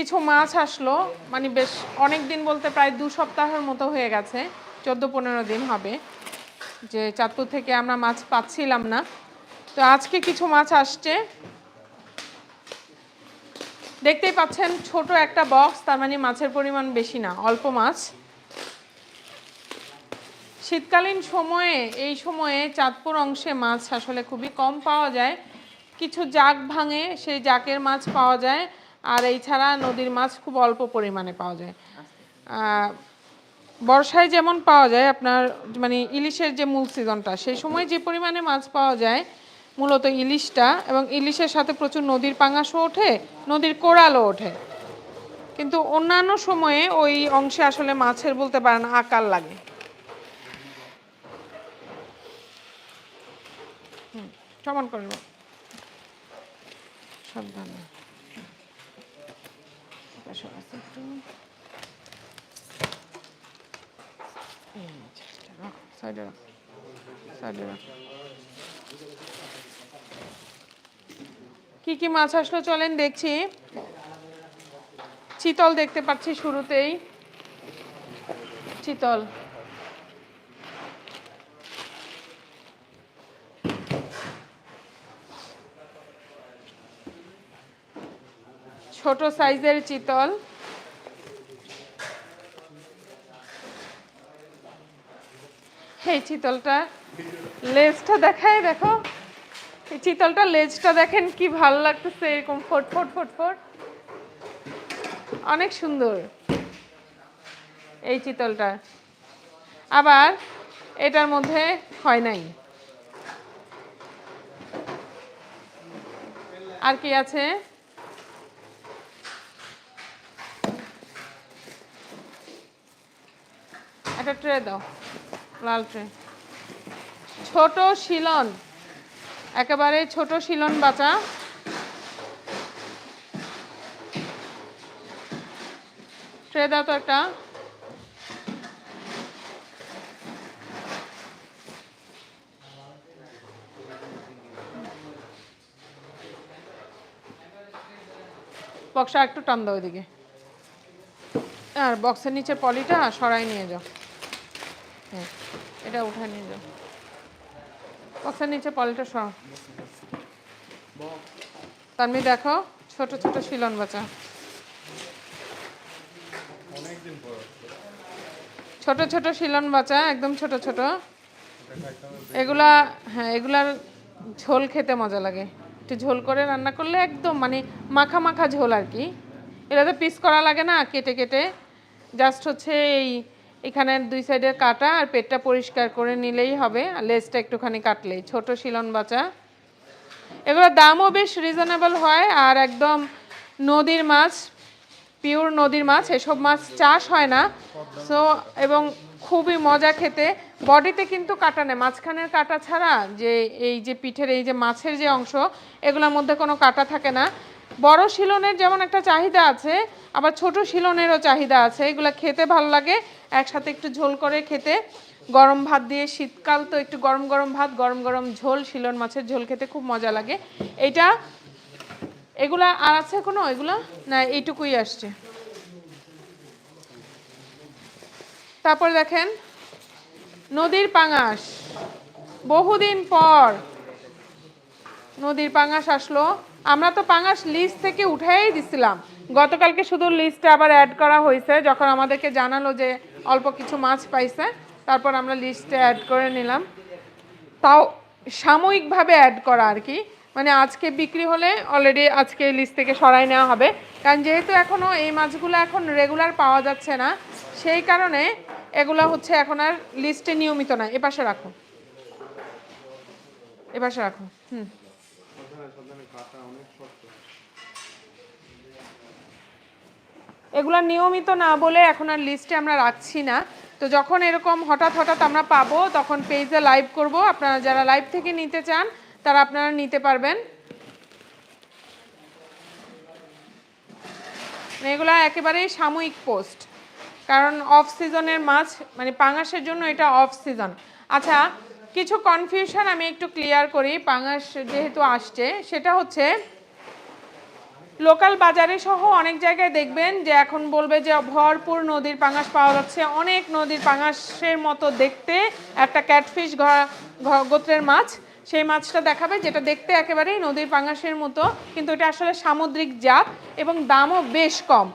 কিছু মাছ আসলো মানে বেশ অনেক দিন বলতে প্রায় দু সপ্তাহের মতো হয়ে গেছে, চোদ্দ পনেরো দিন হবে, যে চাঁদপুর থেকে আমরা মাছ পাচ্ছিলাম না। তো আজকে কিছু মাছ আসছে। দেখতেই পাচ্ছেন, ছোট একটা বক্স তার মানে মাছের পরিমাণ বেশি না, অল্প মাছ। শীতকালীন সময়ে, এই সময়ে চাঁদপুর অংশে মাছ আসলে খুবই কম পাওয়া যায়। কিছু জাক ভাঙে, সেই জাকের মাছ পাওয়া যায়। আর এই ছাড়া নদীর মাছ খুব অল্প পরিমাণে পাওয়া যায়। বর্ষায় যেমন পাওয়া যায়, আপনার মানে ইলিশের যে মূল সিজনটা, সেই সময় যে পরিমাণে মাছ পাওয়া যায়, মূলত ইলিশটা, এবং ইলিশের সাথে প্রচুর নদীর পাঙাশও ওঠে, নদীর কোড়ালও ওঠে। কিন্তু অন্যান্য সময়ে ওই অংশে আসলে মাছের বলতে পারেন আকার লাগে। সমান করে সাবধানে। পাশে আছে একটু। সাইডে রাখ, সাইডে রাখ। কি কি মাছ আসলো চলেন দেখছি চিতল দেখতে পাচ্ছি শুরুতেই চিতল ছোট সাইজের চিতল। এই চিতলটা লেজটা দেখায় দেখো। এই চিতলটা লেজটা দেখেন কি ভালো লাগতেছে, এরকম ফট ফট ফট ফট। অনেক সুন্দর এই চিতলটা। আবার এটার মধ্যে হয় নাই। আর কি আছে? ট্রে দাও, লাল ট্রে ছোট শিলন, একেবারে ছোট শিলন বাচ্চা। ট্রে দাও তো একটা। বক্সটা একটু টান দাও ওইদিকে। আর বক্সের নিচে পলিটা সরাই নিয়ে যাও। হ্যাঁ এটা উঠায় নিয়ে যাও। বক্সের নিচে পলিটা সরাও। তানমি দেখো, ছোট ছোট শিলন বাচ্চা ছোট ছোট শিলন বাচ্চা একদম ছোট ছোট। এগুলা হ্যাঁ এগুলার ঝোল খেতে মজা লাগে। একটু ঝোল করে রান্না করলে একদম মানে মাখা মাখা ঝোল আর কি। এটা তো পিস করা লাগে না, কেটে কেটে। জাস্ট হচ্ছে এই এখানে দুই সাইডের কাটা আর পেটটা পরিষ্কার করে নিলেই হবে, আর লেজটা একটুখানি কাটলেই। ছোট শিলন বাচা এগুলোর দামও বেশ রিজনেবল হয়, আর একদম নদীর মাছ পিওর নদীর মাছ, এসব মাছ চাষ হয় না। সো এবং খুবই মজা খেতে। বডিতে কিন্তু কাটা নেই। মাঝখানের কাটা ছাড়া যে এই যে পিঠের, এই যে মাছের যে অংশ, এগুলোর মধ্যে কোনো কাটা থাকে না। বড় শিলনের যেমন একটা চাহিদা আছে, আবার ছোট শিলনেরও চাহিদা আছে। এগুলো খেতে ভালো লাগে। একসাথে একটু ঝোল করে খেতে। গরম ভাত দিয়ে শীতকাল তো একটু গরম গরম ভাত, গরম গরম ঝোল শিলন মাছের ঝোল খেতে খুব মজা লাগে। এইটা এগুলা আর আছে কোনো? এগুলা? না, এইটুকুই আসছে। তারপর দেখেন, নদীর পাঙাশ। বহুদিন পর নদীর পাঙাশ আসলো। আমরা তো পাঙাশ লিস্ট থেকে উঠাই দিছিলাম। গতকালকে শুধু লিস্টে আবার অ্যাড করা হয়েছে, যখন আমাদেরকে জানালো যে অল্প কিছু মাছ পাইছে। তারপর আমরা লিস্টে অ্যাড করে নিলাম। তাও সাময়িকভাবে অ্যাড করা আর কি। মানে আজকে বিক্রি হলে অলরেডি আজকে লিস্ট থেকে সরাই নেওয়া হবে। কারণ যেহেতু এখনও এই মাছগুলো এখন রেগুলার পাওয়া যাচ্ছে না, সেই কারণে এগুলো হচ্ছে এখন আর লিস্টে নিয়মিত না এপাশে রাখো। এপাশে রাখো। হুম। এগুলা নিয়মিত না বলে এখন আর লিস্টে আমরা রাখছি না। তো যখন এরকম হঠাৎ হঠাৎ আমরা পাবো, তখন পেজে লাইভ করব। আপনারা যারা লাইভ থেকে নিতে চান, তারা আপনারা নিতে পারবেন। এগুলো একেবারেই সাময়িক পোস্ট কারণ অফ সিজনের মাছ মানে পাঙাশের জন্য এটা অফ সিজন আচ্ছা কিছু কনফিউশন আমি একটু ক্লিয়ার করি, পাঙাশ যেহেতু আসছে, সেটা হচ্ছে লোকাল বাজারে সহ অনেক জায়গায় দেখবেন যে এখন বলবে যে ভরপুর নদীর পাঙাশ পাওয়া যাচ্ছে। অনেক নদীর পাঙাশের মতো দেখতে। একটা ক্যাটফিশ গোত্রের মাছ। সেই মাছটা দেখাবে যেটা দেখতে একেবারেই নদীর পাঙাশের মতো, কিন্তু এটা আসলে সামুদ্রিক জাত এবং দামও বেশ কম।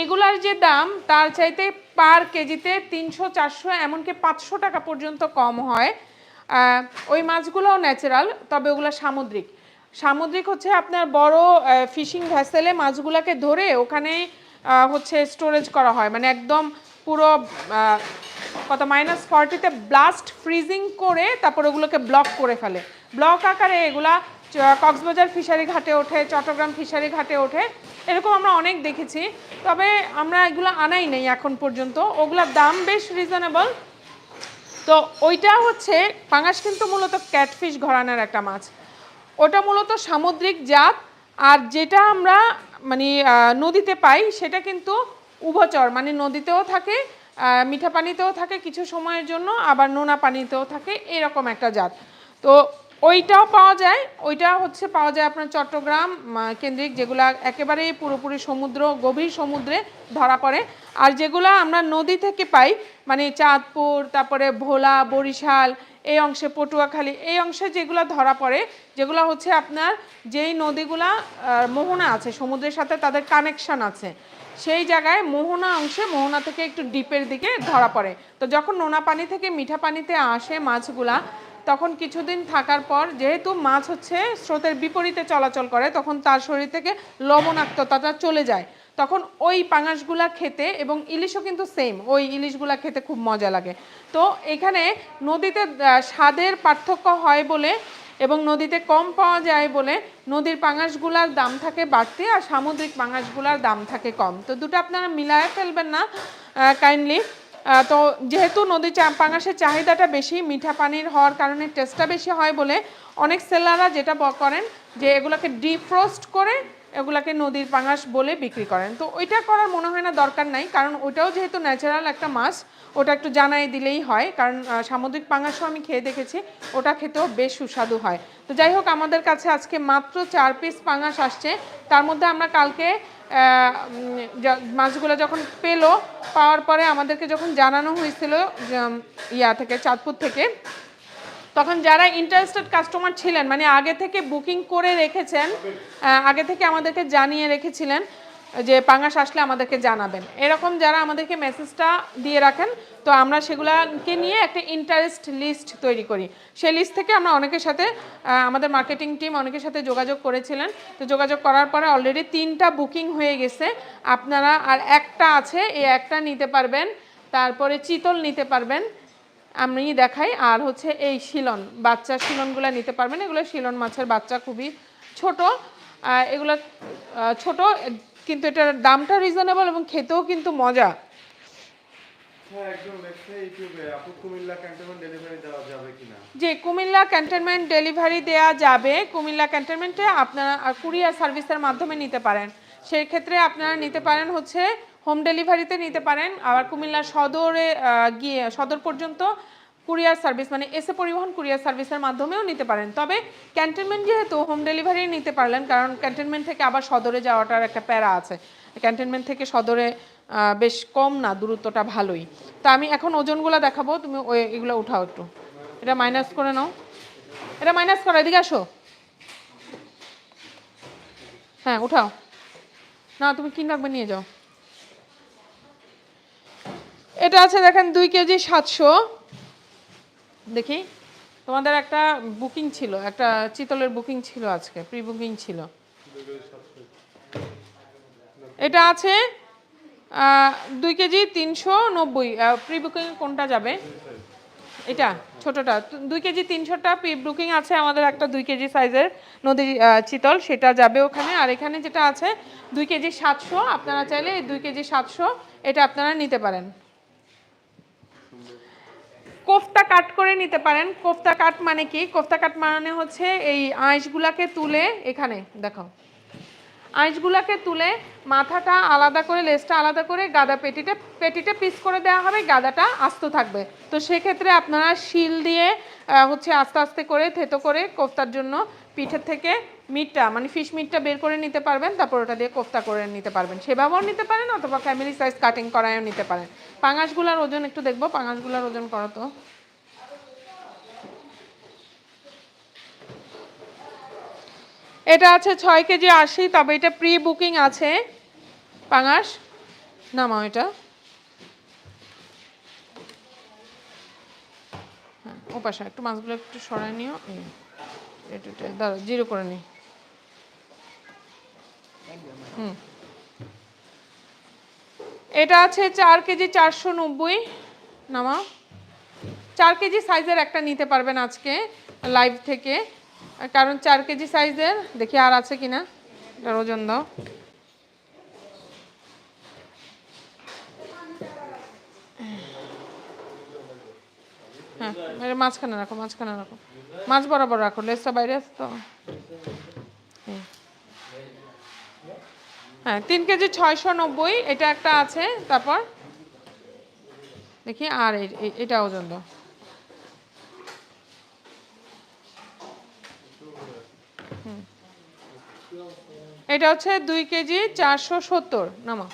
এগুলার যে দাম, তার চাইতে পার কেজিতে তিনশো, চারশো, এমনকি পাঁচশো টাকা পর্যন্ত কম হয়। ওই মাছগুলোও ন্যাচারাল, তবে ওগুলো সামুদ্রিক। সামুদ্রিক হচ্ছে আপনার বড় ফিশিং ভ্যাসেলে মাছগুলোকে ধরে ওখানে হচ্ছে স্টোরেজ করা হয়। মানে একদম পুরো কত মাইনাস ফর্টিতে ব্লাস্ট ফ্রিজিং করে তারপর ওগুলোকে ব্লক করে ফেলে। ব্লক আকারে এগুলা কক্সবাজার ফিশারি ঘাটে ওঠে, চট্টগ্রাম ফিশারি ঘাটে ওঠে, এরকম আমরা অনেক দেখেছি। তবে আমরা এগুলো আনাই নেই এখন পর্যন্ত। ওগুলোর দাম বেশ রিজনেবল তো ওইটা হচ্ছে, পাঙাশ কিন্তু মূলত ক্যাটফিশ ঘরানার একটা মাছ। ওটা মূলত সামুদ্রিক জাত, আর যেটা আমরা মানে নদীতে পাই, সেটা কিন্তু উভচর মানে নদীতেও থাকে মিঠা পানিতেও থাকে কিছু সময়ের জন্য, আবার নোনা পানিতেও থাকে, এরকম একটা জাত। তো ওইটাও পাওয়া যায়, ওইটা হচ্ছে পাওয়া যায় আপনার চট্টগ্রাম কেন্দ্রিক, যেগুলা একেবারেই পুরোপুরি সমুদ্র, গভীর সমুদ্রে ধরা পড়ে। আর যেগুলা আমরা নদী থেকে পাই মানে চাঁদপুর, তারপরে ভোলা, বরিশাল, এই অংশে পটুয়াখালী, এই অংশে যেগুলো ধরা পড়ে, যেগুলো হচ্ছে আপনার যেই নদীগুলা মোহনা আছে, সমুদ্রের সাথে তাদের কানেকশন আছে, সেই জায়গায় মোহনা অংশে মোহনা থেকে একটু ডিপের দিকে ধরা পড়ে। তো যখন নোনা পানি থেকে মিঠা পানিতে আসে মাছগুলা, তখন কিছুদিন থাকার পর যেহেতু মাছ হচ্ছে স্রোতের বিপরীতে চলাচল করে, তখন তার শরীর থেকে লবণাক্ততাটা চলে যায়। তখন ওই পাঙাশগুলা খেতে এবং ইলিশও কিন্তু সেম ওই ইলিশগুলা খেতে খুব মজা লাগে। তো এখানে নদীতে স্বাদের পার্থক্য হয় বলে এবং নদীতে কম পাওয়া যায় বলে নদীর পাঙাশগুলার দাম থাকে বাড়তি আর সামুদ্রিক পাঙাশগুলার দাম থাকে কম। তো দুটো আপনারা মিলায় ফেলবেন না কাইন্ডলি তো যেহেতু নদী পাঙাশের চাহিদাটা বেশি, মিঠা পানির হওয়ার কারণে টেস্টটা বেশি হয় বলে অনেক সেলাররা যেটা করেন যে এগুলোকে ডিফ্রোস্ট করে এগুলাকে নদীর পাঙাশ বলে বিক্রি করেন। তো ওইটা করার মনে হয় না, দরকার নাই, কারণ ওটাও যেহেতু ন্যাচারাল একটা মাছ, ওটা একটু জানাই দিলেই হয়, কারণ সামুদ্রিক পাঙাশও আমি খেয়ে দেখেছি, ওটা খেতেও বেশ সুস্বাদু হয়। তো যাই হোক, আমাদের কাছে আজকে মাত্র চার পিস পাঙাশ আসছে, তার মধ্যে আমরা কালকে মাছগুলো যখন পেল, পাওয়ার পরে আমাদেরকে যখন জানানো হয়েছিল ইয়া থেকে, চাঁদপুর থেকে তখন যারা ইন্টারেস্টেড কাস্টমার ছিলেন মানে আগে থেকে বুকিং করে রেখেছেন আগে থেকে আমাদেরকে জানিয়ে রেখেছিলেন, যে পাঙাশ আসলে আমাদেরকে জানাবেন। এরকম যারা আমাদেরকে মেসেজটা দিয়ে রাখেন, তো আমরা সেগুলাকে নিয়ে একটা ইন্টারেস্ট লিস্ট তৈরি করি। সেই লিস্ট থেকে আমরা অনেকের সাথে আমাদের মার্কেটিং টিম অনেকের সাথে যোগাযোগ করেছিলেন। তো যোগাযোগ করার পরে অলরেডি তিনটা বুকিং হয়ে গেছে। আপনারা আর একটা আছে, এই একটা নিতে পারবেন, তারপরে চিতল নিতে পারবেন। আমি দেখাই আর হচ্ছে এই শিলন বাচ্চা শিলনগুলো নিতে পারবেন। এগুলো শিলন মাছের বাচ্চা খুবই ছোট। এগুলো ছোট কিন্তু এটার দামটা রিজনেবল এবং খেতেও কিন্তু মজা। হ্যাঁ ইউটিউবে আপু কুমিল্লা ক্যান্টনমেন্ট ডেলিভারি দেওয়া যাবে যে কুমিল্লা ক্যান্টনমেন্ট ডেলিভারি দেয়া যাবে। কুমিল্লা ক্যান্টনমেন্টে আপনারা কুরিয়ার সার্ভিসের মাধ্যমে নিতে পারেন। সেই ক্ষেত্রে আপনারা নিতে পারেন হচ্ছে হোম ডেলিভারিতে নিতে পারেন। আবার কুমিল্লা সদরে গিয়ে সদর পর্যন্ত কুরিয়ার সার্ভিস মানে এসে পরিবহন কুরিয়ার সার্ভিসের মাধ্যমেও নিতে পারেন। তবে ক্যান্টনমেন্ট যেহেতু হোম ডেলিভারি নিতে পারলেন, কারণ ক্যান্টনমেন্ট থেকে আবার সদরে যাওয়াটার একটা প্যারা আছে। ক্যান্টনমেন্ট থেকে সদরে বেশ কম না, দূরত্বটা ভালোই। তা আমি এখন ওজনগুলো দেখাবো, তুমি ওই এগুলো উঠাও একটু। এটা মাইনাস করে নাও। এটা মাইনাস করো, এদিকে আসো। হ্যাঁ উঠাও। না, তুমি কি নিয়ে যাও। এটা আছে দেখেন দুই কেজি সাতশো। দেখি, তোমাদের একটা বুকিং ছিল, একটা চিতলের বুকিং ছিল আজকে প্রি বুকিং ছিল। এটা আছে দুই কেজি তিনশো নব্বই প্রি বুকিং কোনটা যাবে? এটা, ছোটটা, দুই কেজি তিনশোটা প্রি বুকিং আছে, আমাদের একটা দুই কেজি সাইজের নদীর চিতল, সেটা যাবে ওখানে। আর এখানে যেটা আছে, দুই কেজি সাতশো, আপনারা চাইলে দুই কেজি সাতশো, এটা আপনারা নিতে পারেন। কোফতা কাট করে নিতে পারেন। কোফতা কাট মানে কি? কোফতা কাট মানে হচ্ছে এই আঁশগুলাকে তুলে এখানে, দেখো। আঁশগুলাকে তুলে মাথাটা আলাদা করে, লেজটা আলাদা করে গাদা পেটিতে পেটিতে পিস করে দেওয়া হবে, গাদাটা আস্ত থাকবে। তো সেক্ষেত্রে আপনারা শিল দিয়ে হচ্ছে আস্তে আস্তে করে থেতো করে কোফতার জন্য পিঠের থেকে মিটটা মানে ফিশ মিটটা বের করে নিতে পারবেন, তারপর ওটা দিয়ে কোফতা করে নিতে পারবেন। সেভাবেও নিতে পারেন অথবা ফ্যামিলি সাইজ কাটিং করায়ও নিতে পারেন। পাঙাশগুলার ওজন একটু দেখব, পাঙাশগুলার ওজন করো তো এটা আছে ছয় কেজি আশি, তবে এটা প্রি বুকিং আছে। পাঙাশ, নামাও এটা। হ্যাঁ ও পাশে একটু মাছগুলো একটু সরাই নিও। এটা দাঁড়াও, জিরো করে নিই। হুম। এটা আছে চার কেজি চারশো নব্বই। নামা চার কেজি সাইজের একটা নিতে পারবেন আজকে, লাইভ থেকে। কারণ চার কেজি সাইজের, দেখি আর আছে কিনা। এটার ওজন দাও। হ্যাঁ মাঝখানে রাখো মাঝখানে রাখো। মাছ বরাবর রাখো লেসটা বাইরে আছে তো এই। হ্যাঁ তিন কেজি ছয়শো নব্বই, এটা একটা আছে, তারপর? দেখি, আর এটা ওজন দাও। এটা হচ্ছে দুই কেজি চারশো সত্তর, নামা।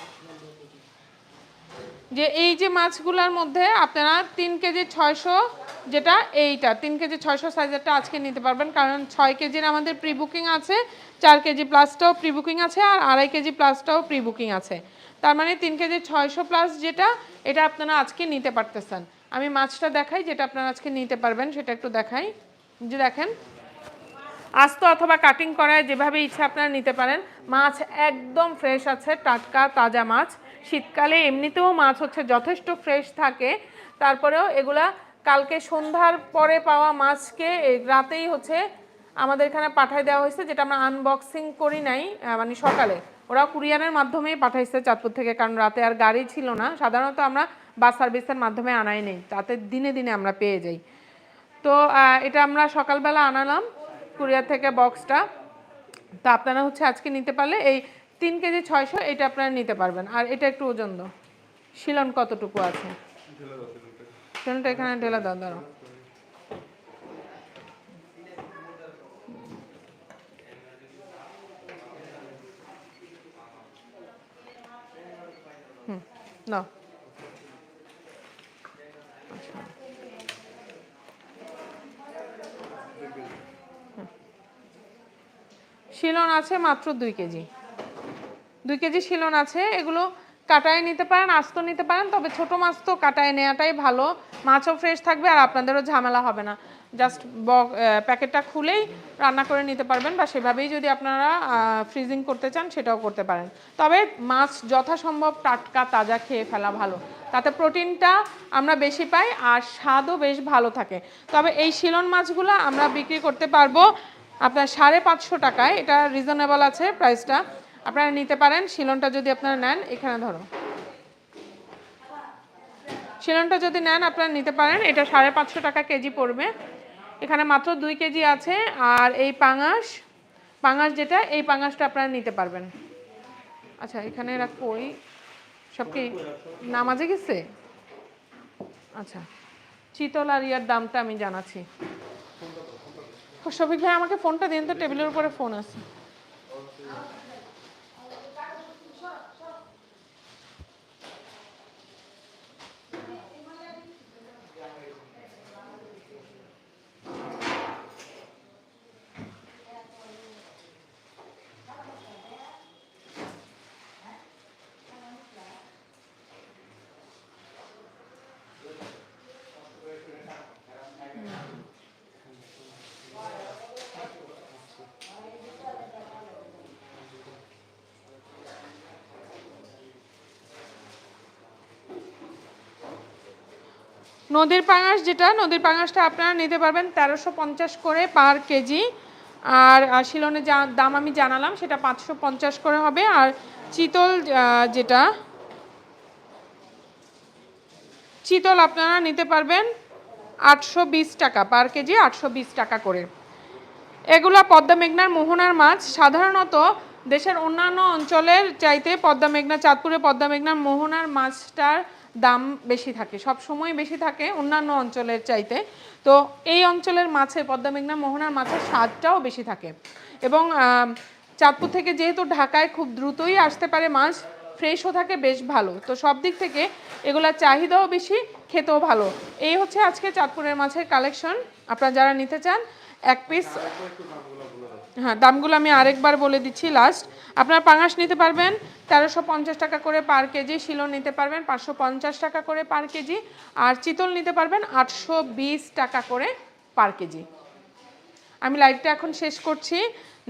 যে এই যে মাছগুলোর মধ্যে আপনারা তিন কেজি ছয়শো যেটা এইটা। তিন কেজি ছয়শো সাইজেরটা আজকে নিতে পারবেন, কারণ ছয় কেজির আমাদের প্রি বুকিং আছে, চার কেজি প্লাসটাও প্রি বুকিং আছে, আর আড়াই কেজি প্লাসটাও প্রি বুকিং আছে। তার মানে তিন কেজি ছয়শো প্লাস যেটা, এটা আপনারা আজকে নিতে পারতেছেন। আমি মাছটা দেখাই, যেটা আপনারা আজকে নিতে পারবেন, সেটা একটু দেখাই। যে দেখেন, আস্ত অথবা কাটিং করায় যেভাবে ইচ্ছা আপনারা নিতে পারেন। মাছ একদম ফ্রেশ আছে, টাটকা, তাজা মাছ। শীতকালে এমনিতেও মাছ হচ্ছে যথেষ্ট ফ্রেশ থাকে। তারপরেও এগুলা কালকে সন্ধ্যার পরে পাওয়া মাছকে রাতেই হচ্ছে আমাদের এখানে পাঠায় দেওয়া হয়েছে, যেটা আমরা আনবক্সিং করি নাই মানে সকালে। ওরা কুরিয়ারের মাধ্যমেই পাঠাইছে চাঁদপুর থেকে, কারণ রাতে আর গাড়ি ছিল না। সাধারণত আমরা বাস সার্ভিসের মাধ্যমে আনাই নেই, তাতে দিনে দিনে আমরা পেয়ে যাই। তো এটা আমরা সকালবেলা আনালাম কুরিয়ার থেকে বক্সটা তো আপনারা হচ্ছে আজকে নিতে পারলে এই তিন কেজি ছয়শো, এটা আপনারা নিতে পারবেন। আর এটা একটু ওজন শিলন কতটুকু আছে? শিলনটা এখানে ঢেলে দাও, দাঁড়াও। হুম, দাও। শিলন আছে মাত্র দুই কেজি। দুই কেজি শিলন আছে, এগুলো কাটায় নিতে পারেন, আস্ত নিতে পারেন, তবে ছোট মাছ তো কাটায় নেওয়াটাই ভালো। মাছও ফ্রেশ থাকবে আর আপনাদেরও ঝামেলা হবে না। জাস্ট প্যাকেটটা খুলেই রান্না করে নিতে পারবেন বা সেভাবেই যদি আপনারা ফ্রিজিং করতে চান সেটাও করতে পারেন। তবে মাছ যথাসম্ভব টাটকা, তাজা খেয়ে ফেলা ভালো। তাতে প্রোটিনটা আমরা বেশি পাই আর স্বাদও বেশ ভালো থাকে। তবে এই শিলন মাছগুলো আমরা বিক্রি করতে পারব আপনার সাড়ে পাঁচশো টাকায়। এটা রিজনেবল আছে প্রাইসটা আপনারা নিতে পারেন, শিলনটা যদি আপনারা নেন, এখানে ধরো। শিলনটা যদি নেন, আপনারা নিতে পারেন, এটা সাড়ে পাঁচশো টাকা কেজি পড়বে। এখানে মাত্র দুই কেজি আছে, আর এই পাঙাশ পাঙাশ যেটা, এই পাঙাশটা আপনারা নিতে পারবেন। আচ্ছা এখানে রাখব ওই সব কি নামাজে গেছে? আচ্ছা চিতল আর ইয়ার দামটা আমি জানাচ্ছি। শফিক ভাই, আমাকে ফোনটা দিন তো, টেবিলের উপরে ফোন আছে। নদীর পাঙাশ যেটা, নদীর পাঙাশটা আপনারা নিতে পারবেন তেরোশো পঞ্চাশ করে পার কেজি। আর শিলনের যা, দাম আমি জানালাম, সেটা পাঁচশো পঞ্চাশ করে হবে। আর চিতল যেটা, চিতল আপনারা নিতে পারবেন আটশো বিশ টাকা, পার কেজি আটশো বিশ টাকা করে। এগুলা পদ্মা মেঘনার মোহনার মাছ। সাধারণত দেশের অন্যান্য অঞ্চলের চাইতে পদ্মা মেঘনা, চাঁদপুরে পদ্মা মেঘনার মোহনার মাছটার দাম বেশি থাকে, সব সময় বেশি থাকে অন্যান্য অঞ্চলের চাইতে। তো এই অঞ্চলের মাছে, পদ্মা মেঘনা মোহনার মাছের স্বাদটাও বেশি থাকে। এবং চাঁদপুর থেকে যেহেতু ঢাকায় খুব দ্রুতই আসতে পারে মাছ, ফ্রেশও থাকে, বেশ ভালো। তো সব দিক থেকে এগুলার চাহিদাও বেশি, খেতেও ভালো। এই হচ্ছে আজকে চাঁদপুরের মাছের কালেকশন আপনারা যারা নিতে চান, এক পিস হ্যাঁ দামগুলো আমি আরেকবার বলে দিচ্ছি লাস্ট আপনারা পাঙাশ নিতে পারবেন, তেরোশো পঞ্চাশ টাকা করে পার কেজি শিলন নিতে পারবেন, পাঁচশো পঞ্চাশ টাকা করে পার কেজি আর চিতল নিতে পারবেন, আটশো বিশ টাকা করে পার কেজি আমি লাইভটা এখন শেষ করছি।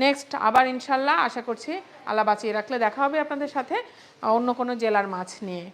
নেক্সট আবার ইনশাল্লাহ আশা করছি আল্লাহ বাঁচিয়ে রাখলে দেখা হবে আপনাদের সাথে অন্য কোনো জেলার মাছ নিয়ে।